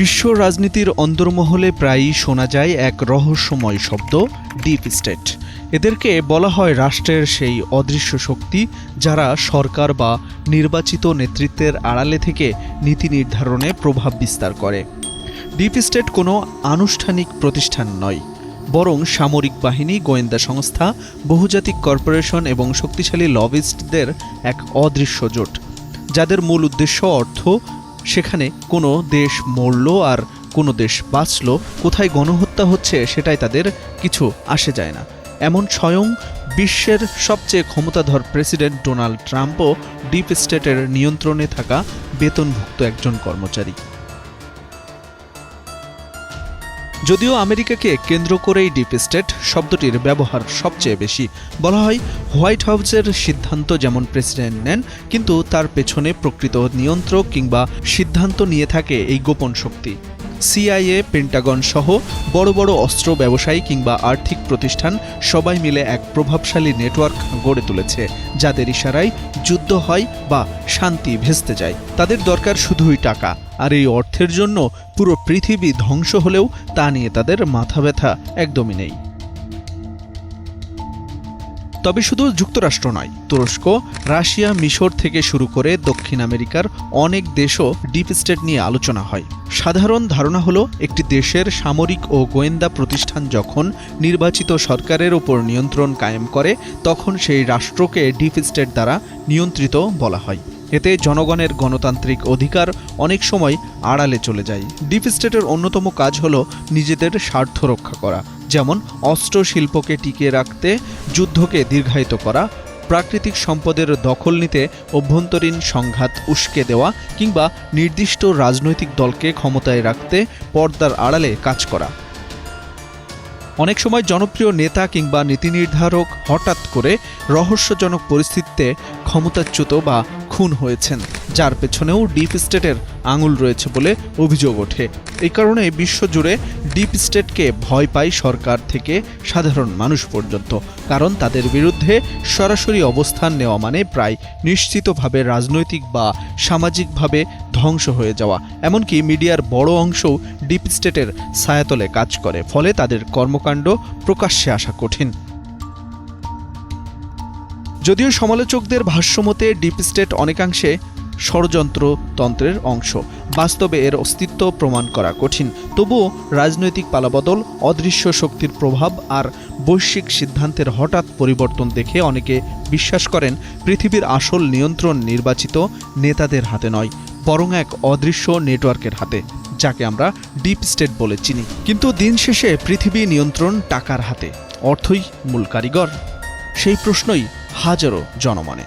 বিশ্ব রাজনীতির অন্দরমহলে প্রায়ই শোনা যায় এক রহস্যময় শব্দ ডিপ স্টেট এদেরকে বলা হয় রাষ্ট্রের সেই অদৃশ্য শক্তি যারা সরকার বা নির্বাচিত নেতৃত্বের আড়ালে থেকে নীতি নির্ধারণে প্রভাব বিস্তার করে। ডিপ স্টেট কোনো আনুষ্ঠানিক প্রতিষ্ঠান নয়, বরং সামরিক বাহিনী, গোয়েন্দা সংস্থা, বহুজাতিক কর্পোরেশন এবং শক্তিশালী লবিস্টদের এক অদৃশ্য জোট, যাদের মূল উদ্দেশ্য অর্থ সেখানে কোনো দেশ মরল আর কোনো দেশ বাঁচল, কোথায় গণহত্যা হচ্ছে সেটাই তাদের কিছু আসে যায় না। এমন স্বয়ং বিশ্বের সবচেয়ে ক্ষমতাধর প্রেসিডেন্ট ডোনাল্ড ট্রাম্পও ডিপ স্টেটের নিয়ন্ত্রণে থাকা বেতনভুক্ত একজন কর্মচারী। যদিও আমেরিকাকে কেন্দ্র করেই ডিপ স্টেট শব্দটির ব্যবহার সবচেয়ে বেশি। বলা হয়, হোয়াইট হাউসের সিদ্ধান্ত যেমন প্রেসিডেন্ট নেন, কিন্তু তার পেছনে প্রকৃত নিয়ন্ত্রক কিংবা সিদ্ধান্ত নিয়ে থাকে এই গোপন শক্তি। সিআইএ, পেন্টাগন সহ বড় বড় অস্ত্র ব্যবসায়ী কিংবা আর্থিক প্রতিষ্ঠান সবাই মিলে এক প্রভাবশালী নেটওয়ার্ক গড়ে তুলেছে, যাদের ইশারায় যুদ্ধ হয় বা শান্তি ভেস্তে যায়। তাদের দরকার শুধুই টাকা, আর এই অর্থের জন্য পুরো পৃথিবী ধ্বংস হলেও তা নিয়ে তাদের মাথা ব্যথা একদমই নেই। তবে শুধু যুক্তরাষ্ট্র নয়, তুরস্ক, রাশিয়া, মিশর থেকে শুরু করে দক্ষিণ আমেরিকার অনেক দেশও ডিপ স্টেট নিয়ে আলোচনা হয়। সাধারণ ধারণা হলো, একটি দেশের সামরিক ও গোয়েন্দা প্রতিষ্ঠান যখন নির্বাচিত সরকারের ওপর নিয়ন্ত্রণ কায়েম করে, তখন সেই রাষ্ট্রকে ডিপ স্টেট দ্বারা নিয়ন্ত্রিত বলা হয়। এতে জনগণের গণতান্ত্রিক অধিকার অনেক সময় আড়ালে চলে যায়। ডিপ স্টেটের অন্যতম কাজ হলো নিজেদের স্বার্থ রক্ষা করা। যেমন অস্ত্র শিল্পকে টিকিয়ে রাখতে, যুদ্ধকে দীর্ঘায়িত করা, প্রাকৃতিক সম্পদের দখল নিতে অভ্যন্তরীণ সংঘাত উস্কে দেওয়া কিংবা নির্দিষ্ট রাজনৈতিক দলকে ক্ষমতায় রাখতে পর্দার আড়ালে কাজ করা। অনেক সময় জনপ্রিয় নেতা কিংবা নীতি নির্ধারক হঠাৎ করে রহস্যজনক পরিস্থিতিতে ক্ষমতাচ্যুত বা খুন হয়েছেন, যার পেছনেও ডিপ স্টেটের আঙুল রয়েছে বলে অভিযোগ ওঠে। এই কারণে বিশ্বজুড়ে ডিপ স্টেটকে ভয় পায় সরকার থেকে সাধারণ মানুষ পর্যন্ত। কারণ তাদের বিরুদ্ধে সরাসরি অবস্থান নেওয়া মানে প্রায় নিশ্চিতভাবে রাজনৈতিক বা সামাজিকভাবে ধ্বংস হয়ে যাওয়া। এমনকি মিডিয়ার বড় অংশও ডিপ স্টেটের ছায়াতলে কাজ করে, ফলে তাদের কর্মকাণ্ড প্রকাশ্যে আসা কঠিন। যদিও সমালোচকদের ভাষ্যমতে ডিপ স্টেট অনেকাংশে ষড়যন্ত্রতন্ত্রের অংশ। বাস্তবে এর অস্তিত্ব প্রমাণ করা কঠিন। তবুও রাজনৈতিক পালাবদল, অদৃশ্য শক্তির প্রভাব আর বৈশ্বিক সিদ্ধান্তের হঠাৎ পরিবর্তন দেখে অনেকে বিশ্বাস করেন পৃথিবীর আসল নিয়ন্ত্রণ নির্বাচিত নেতাদের হাতে নয়, বরং এক অদৃশ্য নেটওয়ার্কের হাতে, যাকে আমরা ডিপ স্টেট বলে চিনি। কিন্তু দিন শেষে পৃথিবী নিয়ন্ত্রণ টাকার হাতে, অর্থই মূল কারিগর। সেই প্রশ্নই হাজারো জনমনে।